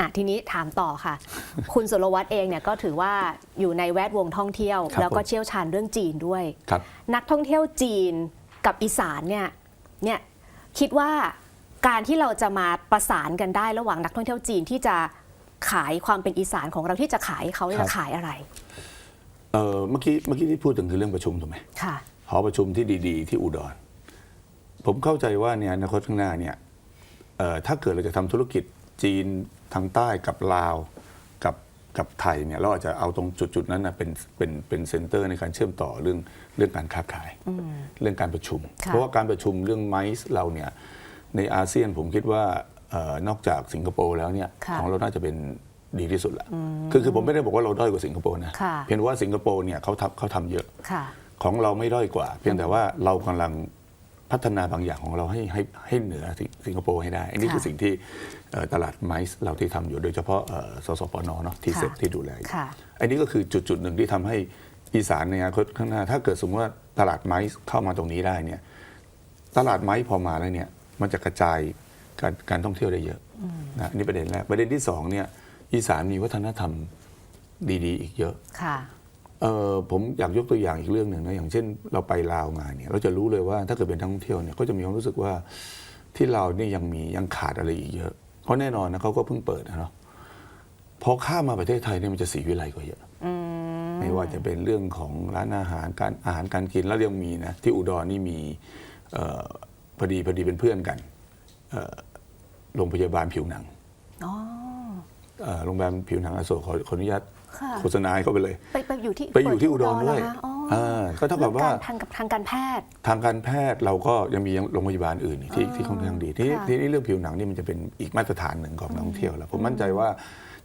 อะทีนี้ถามต่อค่ะ คุณสุรวัตรเองเนี่ยก็ถือว่าอยู่ในแวดวงท่องเที่ยว ครับแล้วก็ผม เชี่ยวชาญเรื่องจีนด้วย ครับ นักท่องเที่ยวจีนกับอีสานเนี่ยเนี่ยคิดว่าการที่เราจะมาประสานกันได้ระหว่างนักท่องเที่ยวจีนที่จะขายความเป็นอีสานของเราที่จะขายให้เขาเนี่ยครับ จะขายอะไรเอ่อเมื่อกี้เมื่อกี้ที่พูดถึงคือเรื่องประชุมถูกไหมค่ะ หอประชุมที่ดีๆ ที่อุดร ผมเข้าใจว่าเนี่ยอนาคตข้างหน้าเนี่ยเอ่อถ้าเกิดเราจะทำธุรกิจ จีนทางใต้กับลาวกับกับไทยเนี่ยเราอาจจะเอาตรงจุดๆนั้นนะเป็นเป็นเป็นเซ็นเตอร์ในการเชื่อมต่อเรื่องเรื่องการค้าขาย เรื่องการประชุมค่ะเพราะว่าการประชุมเรื่องไมซ์เราเนี่ยในอาเซียนผมคิดว่าเออนอกจากสิงคโปร์แล้วเนี่ยค่ะของเราน่าจะเป็นดีที่สุดละคือคือผมไม่ได้บอกว่าเราด้อยกว่าสิงคโปร์นะค่ะเพียงแต่ว่าสิงคโปร์เนี่ยเขาทำเขาทำเยอะค่ะของเราไม่ด้อยกว่า เพียงแต่ว่าเรากำลัง พัฒนาบางอย่างของเราให้ให้ให้เหนือสิสิงคโปร์ให้ได้ อันนี้ค่ะคือสิ่งที่เอ่อตลาดไมซ์เราที่ทำอยู่โดยเฉพาะเอ่อสสปนเนาะที่ค่ะเซ็ตที่ดูแลอยู่ค่ะอันนี้ก็คือจุดจุดหนึ่งที่ทำให้อีสานในอนาคตข้างหน้า ถ้าเกิดสมมติว่าตลาดไมซ์เข้ามาตรงนี้ได้เนี่ยตลาดไมซ์พอมาแล้วเนี่ยมันจะกระจายการการท่องเที่ยวได้เยอะนะอันนี้ประเด็นแรกประเด็นที่สองเนี่ยอีสานมีวัฒนธรรมดีๆ อีกเยอะค่ะ เออผมอยากยกตัวอย่างอีกเรื่องหนึ่งนะอย่างเช่น เราไปลาวมาเนี่ยเราจะรู้เลยว่าถ้าเกิดเป็นนักท่องเที่ยวเนี่ยก็จะมีความรู้สึกว่าที่ลาวนี่ยังมียังขาดอะไรอีกเยอะ เพราะแน่นอนนะเขาก็เพิ่งเปิดนะเนาะพอข้ามมาประเทศไทยเนี่ยมันจะสีวิไลกว่าเยอะไม่ว่าจะเป็นเรื่องของร้านอาหารการอาหารการกินแล้วยังมีนะที่อุดรนี่มีเออพอดีพอดีเป็นเพื่อนกันเอ่อโรงพยาบาลผิวหนังอ๋อเอ่อ โรงพยาบาลผิวหนังอโศกขอขออนุญาตค่ะโฆษณาให้เขาไปเลย ไปไปอยู่ที่ไปอยู่ที่อุดรด้วยเหอคะอ๋อาก็เท่ากับว่ารื่องรทางกับทางการแพทย์ ทางการแพทย์เราก็ยังมีโรงพยาบาลอื่นอีกที่ที่ค่อนข้างดีที่ค่ะที่นี่เรื่องผิวหนังนี่มันจะเป็นอีกมาตรฐานหนึ่งของนักท่องเที่ยวแล้วผมมั่นใจว่า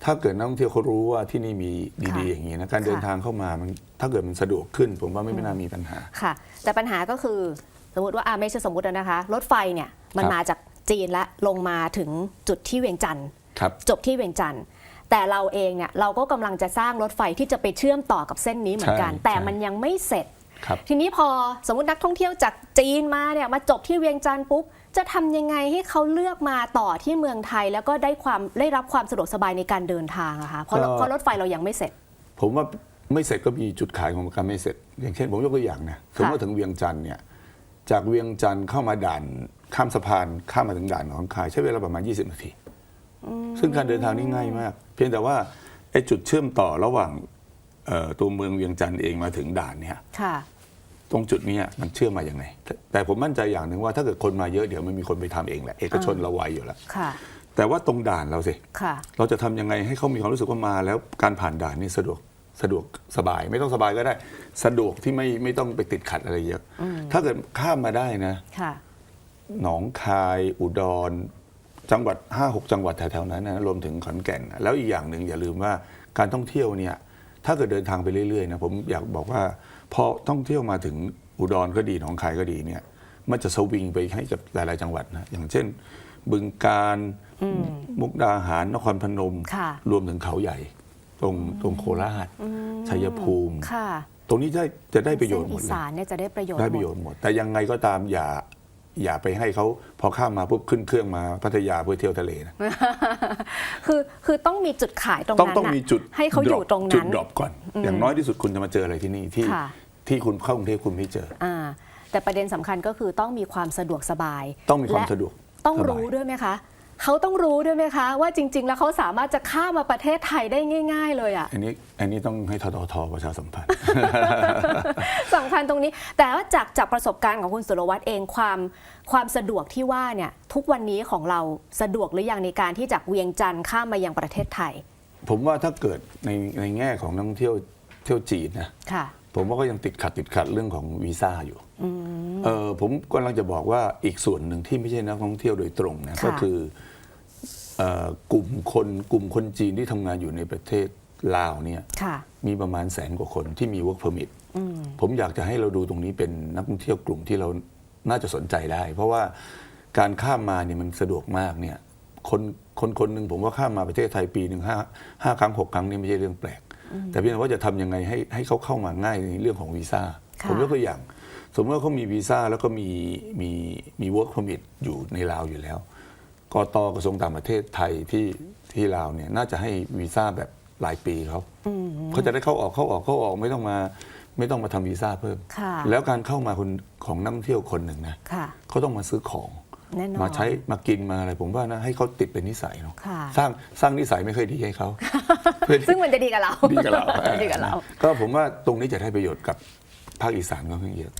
ถ้าเกิดนักท่องเที่ยวเขารู้ว่าที่นี่มีดี ๆ อย่างนี้นะการเดินทางเข้ามามันถ้าเกิดมันสะดวกขึ้น ผมว่าไม่ไม่น่ามีปัญหาค่ะ แต่ปัญหาก็คือสมมติว่าอ่าไม่ใช่สมมตินะคะ รถไฟเนี่ยมันครับมาจากจีนและลงมาถึงจุดที่เวียงจันทร์ครับ จบที่เวียงจันทร์แต่เราเองเนี่ยเราก็กำลังจะสร้างรถไฟที่จะไปเชื่อมต่อกับเส้นนี้เหมือนกันใช่แต่ใช่มันยังไม่เสร็จครับทีนี้พอสมมตินักท่องเที่ยวจากจีนมาเนี่ยมาจบที่เวียงจันทร์ปุ๊บจะทำยังไงให้เขาเลือกมาต่อที่เมืองไทย แล้วก็ได้ความได้รับความสะดวกสบายในการเดินทางอะคะเพราะก็เพราะรถไฟเรายังไม่เสร็จ ผมว่าไม่เสร็จก็มีจุดขายของการไม่เสร็จ อย่างเช่นผมยกตัวอย่างนะสมมติว่าถึงเวียงจันทร์เนี่ยจากเวียงจันทร์เข้ามาด่านข้ามสะพานข้ามมาถึงด่านหนองคายใช้เวลาประมาณ 20 นาที ซึ่งการเดินทางนี่ง่ายมาก เพียงแต่ว่าไอ้จุดเชื่อมต่อระหว่างเอ่อตัวเมืองเวียงจันทร์เองมาถึงด่านเนี่ยค่ะตรงจุดเนี้ยมันเชื่อมมาอย่างไงแต่แต่ผมมั่นใจอย่างหนึ่งว่าถ้าเกิดคนมาเยอะเดี๋ยวมันมีคนไปทำเองแหละเอกชนเราไวอยู่แล้วค่ะแต่ว่าตรงด่านเราสิค่ะเราจะทำยังไงให้เขามีความรู้สึกว่ามา แล้วการผ่านด่านนี่สะดวกสะดวกสบายไม่ต้องสบายก็ได้ สะดวกที่ไม่ไม่ต้องไปติดขัดอะไรเยอะ ถ้าเกิดข้ามมาได้นะค่ะหนองคายอุดร จังหวัด5้าหจังหวัดแถวๆนั้นนะรวมถึงขอนแก่นนะแล้วอีกอย่างหนึ่งอย่าลืมว่าการท่องเที่ยวเนี่ยถ้าเกิดเดินทางไปเรื่อยๆนะผมอยากบอกว่าพอท่องเที่ยวมาถึงอุดรก็ดีหนองคายก็ดีเนี่ยมันจะสวิงไปให้กับหลายๆจังหวัดนะอย่างเช่น บึงการมุกดาหารนครพนมค่ะรวมถึงเขาใหญ่ ตรงตรงโคราชชัยภูมิค่ะตรงนี้ได้จะได้ประโยชน์หมเส้นดอีเลยสานเนี่ยจะได้ประโยชน์ได้ประโยชน์หมด แต่ยังไงก็ตามอย่า อย่าไปให้เขาพอข้ามมาปุ๊บขึ้นเครื่องมาพัทยาเพื่อเที่ยวทะเลนะ คือคือต้องมีจุดขายตรงต้องนั้นต้องน่ะมีจุดให้เขาอยู่ drop ตรงจุดนั้น ดรอปก่อน อย่างน้อยที่สุดคุณจะมาเจออะไรที่นี่ที่ค่ะ ที่คุณเข้ากรุงเทพคุณไม่เจอ อ่าแต่ประเด็นสำคัญก็คือต้องมีความสะดวกสบายต้องมีความและสะดวกต้องสบาย รู้ด้วยไหมคะ เขาต้องรู้ด้วยไหมคะ ว่าจริง ๆ แล้วเขาสามารถจะข้ามมาประเทศไทยได้ง่าย ๆ เลยอะอันนี้อันนี้ต้องให้ทททประชาสัมพันธ์ สำคัญตรงนี้ แต่ว่าจากจากประสบการณ์ของคุณสุรวัตรเองความความสะดวกที่ว่าเนี่ยทุกวันนี้ของเราสะดวกหรือยังในการที่จากเวียงจันทร์ข้ามมายังประเทศไทยผมว่าถ้าเกิดในในแง่ของนักท่องเที่ยวเที่ยวจีนนะค่ะ ผมว่าก็ยังติดขัดติดขัดเรื่องของวีซ่าอยู่ เออผมกำลังจะบอกว่าอีกส่วนหนึ่งที่ไม่ใช่นักท่องเที่ยวโดยตรงนะค่ะก็คือเอ่อกลุ่มคนกลุ่มคนจีนที่ทำงานอยู่ในประเทศลาวเนี่ยค่ะมีประมาณแสนกว่าคนที่มี work permit ผมอยากจะให้เราดูตรงนี้เป็นนักท่องเที่ยวกลุ่มที่เราน่าจะสนใจได้ เพราะว่าการข้ามมาเนี่ยมันสะดวกมากเนี่ยคนคนคนหนึ่งผมว่าข้ามมาประเทศไทยปีหนึ่งห้าห้าครั้งหกครั้งนี่ไม่ใช่เรื่องแปลก แต่เพียงแต่ว่าจะทำยังไงให้ให้เขาเข้ามาง่ายในเรื่องของวีซ่าค่ะผมยกตัวอย่าง สมมติว่าเขามีวีซ่าแล้วก็มีมีมี work permit อยู่ในลาวอยู่แล้วกตกระทรวงต่างประเทศไทยที่ที่ที่ลาวเนี่ยน่าจะให้วีซ่าแบบหลายปีเขาเขาจะได้เข้าออกเข้าออกเข้าออกไม่ต้องมาไม่ต้องมาทำวีซ่าเพิ่มค่ะแล้วการเข้ามาคนของนักท่องเที่ยวคนหนึ่งนะค่ะเขาต้องมาซื้อของแน่นอนมาใช้มากินมาอะไรผมว่านะให้เขาติดเป็นนิสัยเนาะค่ะสร้างสร้างนิสัยไม่เคยดีให้เขาเพื่อที่ซึ่งมันจะดีกับเราดีกับเราดีกับเราก็ผมว่าตรงนี้จะได้ประโยชน์กับภาคอีสานก็เพิ่งเยอะ